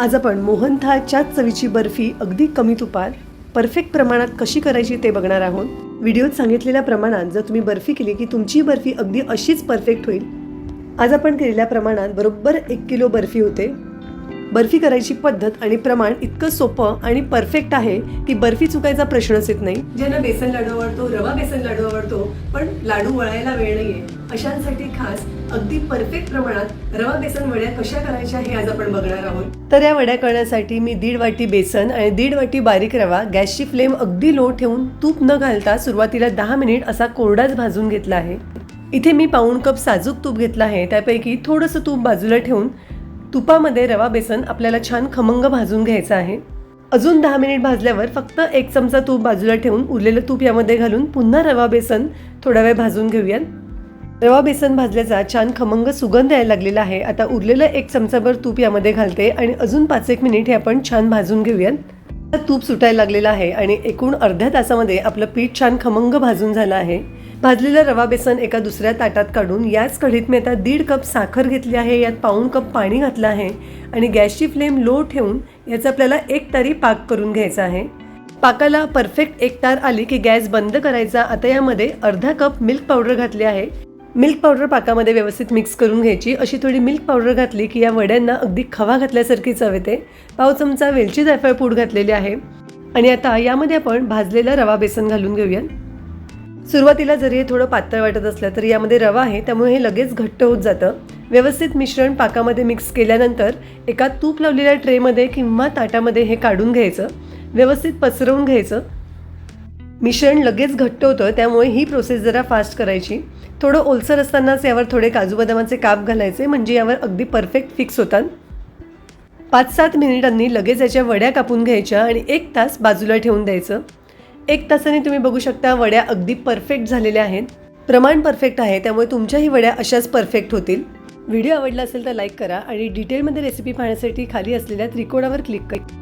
आज आपण मोहनथाळच्या चवीची बर्फी अगदी कमी तुपात परफेक्ट प्रमाणात कशी करायची ते बघणार आहोत. व्हिडिओत सांगितलेल्या प्रमाणात जर तुम्ही बर्फी केली की तुमची बर्फी अगदी अशीच परफेक्ट होईल. आज आपण केलेल्या प्रमाणात बरोबर एक किलो बर्फी होते. बर्फी करायची पद्धत आणि प्रमाण इतकं सोपं आणि परफेक्ट आहे की बर्फी चुकायचा प्रश्नच येत नाही. ज्यांना बेसन लाडू आवडतो रवा बेसन लाडू आवडतो पण लाडू वळायला वेळ नाहीये. अशांसाठी खास अगदी परफेक्ट प्रमाणात रवा बेसन वड्या कशा करायच्या हे आज आपण बघणार आहोत. तर या वड्या करण्यासाठी मी दीड वाटी बेसन आणि दीड वाटी बारीक रवा गॅसची फ्लेम अगदी लो ठेवून तूप न घालता सुरुवातीला दहा मिनिट असा कोरडाच भाजून घेतला आहे. इथे मी पाऊण कप साजूक तूप घेतलं आहे. त्यापैकी थोडंसं तूप बाजूला ठेवून तुपामध्ये रवा बेसन आपल्याला छान खमंग भाजून घ्यायचं आहे. अजून दहा मिनिट भाजल्यावर फक्त एक चमचा तूप बाजूला ठेवून उरलेलं तूप यामध्ये घालून पुन्हा रवा बेसन थोडा वेळ भाजून घेऊयात. रवा बेसन भाजल्याचा छान खमंग सुगंध यायला लागलेला आहे. आता उरलेलं एक चमचाभर तूप यामध्ये घालते आणि अजून पाच एक मिनिट हे आपण छान भाजून घेऊयात. तूप सुटायला लागलेलं आहे आणि एकूण अर्ध्या तासामध्ये आपलं पीठ छान खमंग भाजून झालं आहे. भाजलेलं रवा बेसन एका दुसऱ्या ताटात काढून याच कढीत मी आता दीड कप साखर घेतली आहे यात पाऊण कप पाणी घातलं आहे आणि गॅसची फ्लेम लो ठेवून याचा आपल्याला एक तारी पाक करून घ्यायचा आहे. पाकाला परफेक्ट एक तार आली की गॅस बंद करायचा. आता यामध्ये अर्धा कप मिल्क पावडर घातली आहे. मिल्क पावडर पाकामध्ये व्यवस्थित मिक्स करून घ्यायची. अशी थोडी मिल्क पावडर घातली की या वड्यांना अगदी खवा घातल्यासारखी चव येते पाव चमचा वेलची जायफळ पूड घातलेली आहे. आणि आता यामध्ये आपण भाजलेला रवा बेसन घालून घेऊयात. सुरुवातीला जरी हे थोडं पातळ वाटत असलं तरी यामध्ये रवा आहे त्यामुळे हे लगेच घट्ट होत जातं. व्यवस्थित मिश्रण पाकामध्ये मिक्स केल्यानंतर एका तूप लावलेल्या ट्रेमध्ये किंवा ताटामध्ये हे काढून घ्यायचं. व्यवस्थित पसरवून घ्यायचं. मिश्रण लगेच घट्ट होतं त्यामुळे ही प्रोसेस जरा फास्ट करायची. थोडं ओलसर असतानाच यावर थोडे काजू बदामाचे काप घालायचे म्हणजे यावर अगदी परफेक्ट फिक्स होतात. पाच सात मिनिटांनी लगेच याच्या वड्या कापून घ्यायच्या आणि एक तास बाजूला ठेवून द्यायचं. एक तासाने तुम्ही बघू शकता वड्या अगदी परफेक्ट झालेल्या आहेत. प्रमाण परफेक्ट आहे त्यामुळे तुमच्याही वड्या अशाच परफेक्ट होतील. व्हिडिओ आवडला असेल तर लाईक करा आणि डिटेलमध्ये रेसिपी पाहण्यासाठी खाली असलेल्या त्रिकोणावर क्लिक करा.